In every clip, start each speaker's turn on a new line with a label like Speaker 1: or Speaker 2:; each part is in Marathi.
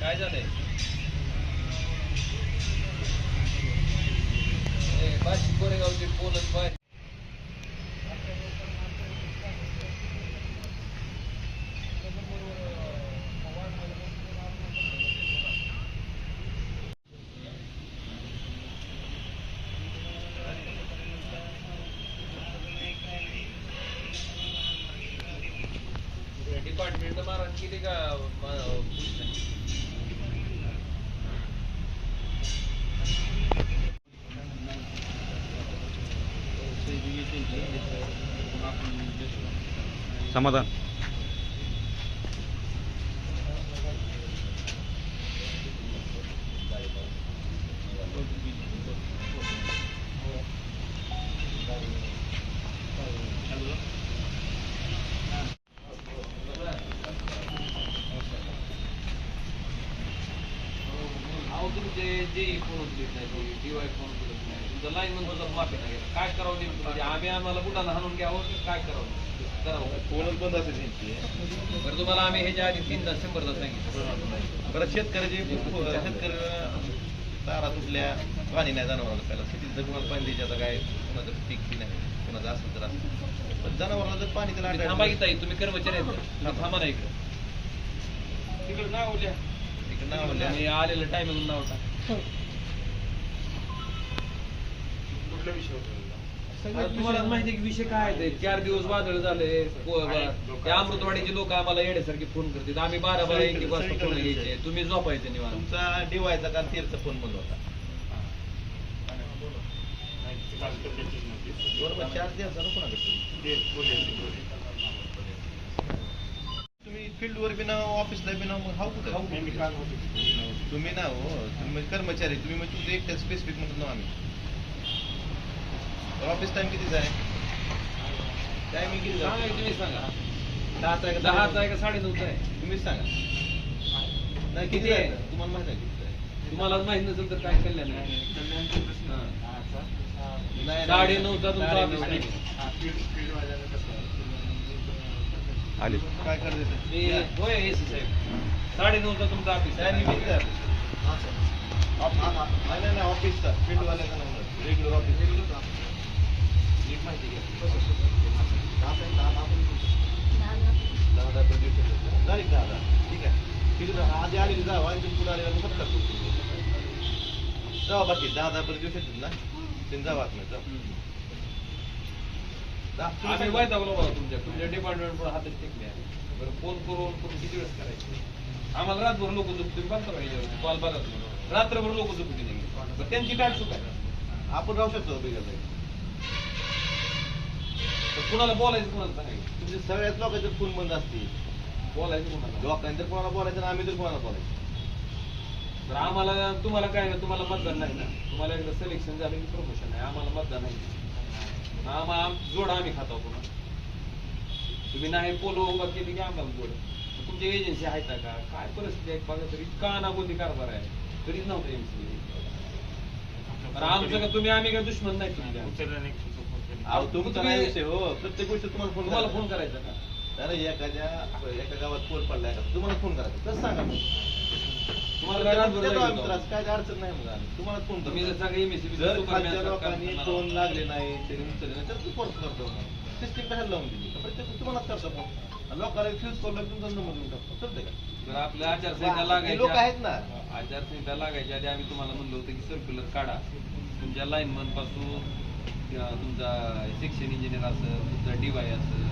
Speaker 1: काय झालंय? ए, कोरेगावचे पोलच बाय डिपार्टमेंट मारण केली का म- पोलिसांनी?
Speaker 2: समाधान
Speaker 1: तुमचे जे फोन उचलत नाही डीवाय फोन उचलत नाही तुमचं लाईन म्हणतो माफी नाही. काय करावं नेमकं? म्हणजे आम्ही आम्हाला बुटाला हाणून घ्यावं की काय करावं? करावं
Speaker 3: फोनच बंद असेल त्यांची.
Speaker 1: बरं तुम्हाला आम्ही ह्याच्या आधी तीनदा शंभरदा सांगितलं.
Speaker 3: परत शेतकऱ्याची शेतकरी तारा तुटल्या पाणी नाही जनावराला प्यायला. शेतीत जर कुणाला पाणी द्यायचे आता काय? कुणाचं पीक बी नाही. कुणाचं असलं तर पण जनावराला जर पाणी त्याला
Speaker 1: तुम्ही थांबा कर्मचारी आहेत. थांबा ना इकडं. तिकडं नाव लिहा.
Speaker 3: इकडं नाव
Speaker 1: आलेलं टायमिंग नाव टाक. आता तुम्हाला माहिती आहे की विषय काय आहे? ते? चार दिवस वादळ झाले को- ते अमृतवाडीचे लोक आम्हाला येण्यासारखे फोन करतात. आम्ही बारा बारा एक एक वाजता फोन घ्यायचे. तुम्ही झोपायचे निवांत.
Speaker 3: तुमचा डिवायचा का तेरचा फोन बंद होता. बरोबर चार दिवस झालं कोणाकडे तुम्ही फील्डवर बी नाव ऑफिसला बी नाव मग हाऊ कुठं? तुम्ही ना हो. तुम्ही म्हणजे कर्मचारी तुम्ही म्हणजे तुमचं एकट्या स्पेसिफिक म्हणतो ना आम्ही. ऑफिस टाइम कितीचा आहे? टायमिंग किती
Speaker 1: सांगा तुम्ही सांगा.
Speaker 3: दहाचा आहे का
Speaker 1: दहाचा आहे? का साडेनऊचा आहे?
Speaker 3: तुम्हीच सांगा. नाही
Speaker 1: किती
Speaker 3: किती
Speaker 1: आहे?
Speaker 3: तुम्हाला माहिती आहे किती आहे?
Speaker 1: तुम्हाला माहीत नसेल तर काय कल्याण आहे.
Speaker 3: नाही, नाही.
Speaker 1: साडे नऊचा तुमचा ऑफिस
Speaker 2: आले
Speaker 3: काय करायचं
Speaker 1: मी होय एसी साहेब. साडे नऊचा तुमचा ऑफिस आहे.
Speaker 3: ऑफिसचा फील्डवाल्याचा नंबर रेग्युलर ऑफिस नीट माहिती घ्या. दहा दहा दिवस. झाली का दहा दहा? ठीक आहे? आधी आलेली जावा. आणि तुम्ही पुढे आलेला मग करतो. जावा बाकी. दहा दिवस ना? जावा आतमध्ये. जावा.
Speaker 1: आम्ही. वैतागलो बाबा तुमच्या. तुमच्या डिपार्टमेंट पण हातात टेकले. बरं फोन करून करून किती वेळेस करायचे? आम्हाला रातभर लोक झोप तुम्ही बघता पाहिजे कॉल बघा तुम्ही. रात्रभर लोक झोपती नाही. बरं त्यांची काय चूक आहे?
Speaker 3: आपण राहू शकतो
Speaker 1: तर कुणाला बोलायचं कुणाला सांगायचं?
Speaker 3: तुमचे सगळ्याच लोकांचे फोन बंद असतील.
Speaker 1: बोलायचं कुणाला?
Speaker 3: लोकांनी तर कोणाला बोलायचं आणि आम्ही तर कोणाला बोलायचं?
Speaker 1: तर आम्हाला तुम्हाला काय ना तुम्हाला मतदान नाही ना? तुम्हाला एकदा सिलेक्शन झालं की प्रमोशन आहे आम्हाला मतदान नाही. जोड आम्ही खातो पुन्हा. तुम्ही नाही पोलो उभा केली की आम्हाला जोड तुमची एजन्सी आहेत का? काय परिस्थिती आहे? बघा तरी इतका अनागोंदी कारभार आहे. तरीच नव्हतं एमसी तर आमचं का तुम्ही आम्ही काय दुश्मन नाही तुमच्या.
Speaker 3: अहो तुमचा नाही विषय हो? प्रत्येक गोष्ट तुम्हाला फोन
Speaker 1: तुम्हाला फोन करायचा का?
Speaker 3: अरे एखाद्या एका गावात पोल पडलाय का? तुम्हाला फोन करायचा. कसं सांगा
Speaker 1: तुम्हाला काय रातभर
Speaker 3: देतो आम्ही
Speaker 1: जायचं
Speaker 3: त्रास,
Speaker 1: होतं?
Speaker 3: काय अडचण नाही मग आम्ही. तुम्हाला फोन
Speaker 1: तुम्ही जर
Speaker 3: करतो जर खालच्या लोकांनी फोन लागले नाही तरी उचलले नाही तर तू फोन करतो सिस्टीम कशाला लावून दिली? तर प्रत्येक तुम्हालाच करतो फोन आणि लोकांना फ्यूज करून तुमचा नंबर देऊन टाकतो. चालतंय का?
Speaker 1: जर आपल्या आचारसंहिता
Speaker 3: हे लोक आहेत
Speaker 1: लागायच्या
Speaker 3: ना.
Speaker 1: आचारसंहिता लागायच्या आधी आम्ही तुम्हाला म्हणलो होतं की सर्क्युलर काढा. तुमच्या लाईनमनपासून किंवा तुमचा सेक्शन इंजिनियर असेल तुमचा डीवाय असेल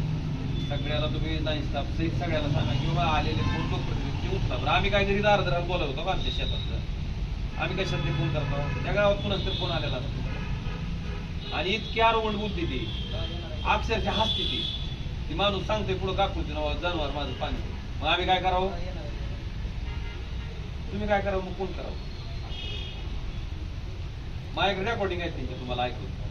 Speaker 1: सगळ्याला तुम्ही नाही स्टाफ सगळ्याला सांगा की बाबा आलेले फोन लोकप्रतिनिधी उठता बरं. आम्ही काय घरी दारदार बोलत होतो का आमच्या शेतात आम्ही कशात ते फोन करतो त्या गावात कुणाच तरी फोन आलेला आणि इतकी आरोगण बुद्धी ती. अक्षरशः हसते ती. ती माणूस सांगते पुढं काकूची नाव जनावर माझं पाणी मग आम्ही काय करावं? तुम्ही काय करावं? मग कोण करावं. माझ्याकडे रेकॉर्डिंग आहे त्यांच्या तुम्हाला ऐकून.